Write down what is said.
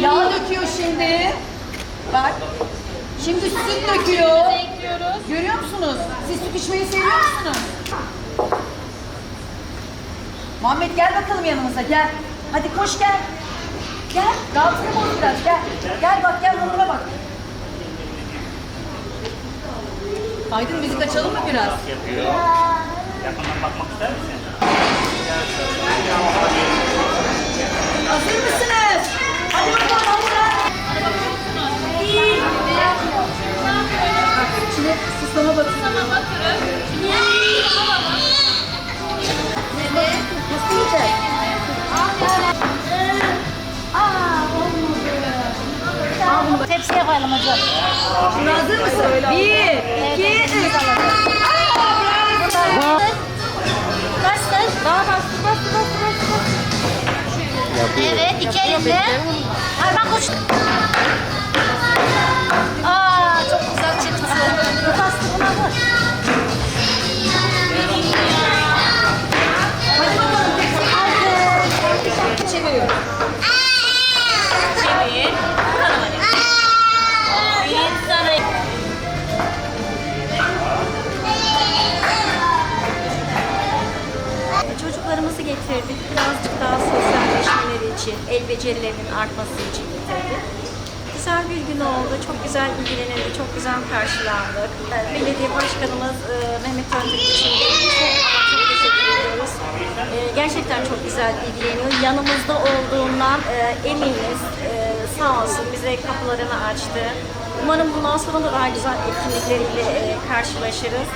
Yağ döküyor şimdi. Bak. Şimdi süt döküyor. Görüyor musunuz? Siz süt içmeyi seviyor musunuz? Muhammed gel bakalım yanımıza gel. Hadi koş gel. Gel. Dağıtını boz biraz gel. Gel bak gel hamura bak. Aydın müzik açalım mı biraz? Batırın. Nasıl yiyecek? Tepsiye koyalım hocam. Şimdi hazır mısın? Bir, iki, üç. Bastır. Daha bastır, bastır, bastır, bastır. Evet, iki elimle. Parmak uç. Getirdik. Birazcık daha sosyalleşmeleri için, el becerilerinin artması için getirdik. Güzel bir gün oldu. Çok güzel ilgilenildi. Çok güzel karşılandık. Ee, Belediye Başkanımız e, Mehmet Öndük için de çok, çok teşekkür ediyoruz. Ee, Gerçekten çok güzel ilgileniyor. Yanımızda olduğundan e, eminiz. Ee, Sağ olsun bize kapılarını açtı. Umarım bundan sonra da daha güzel etkinlikleriyle e, karşılaşırız.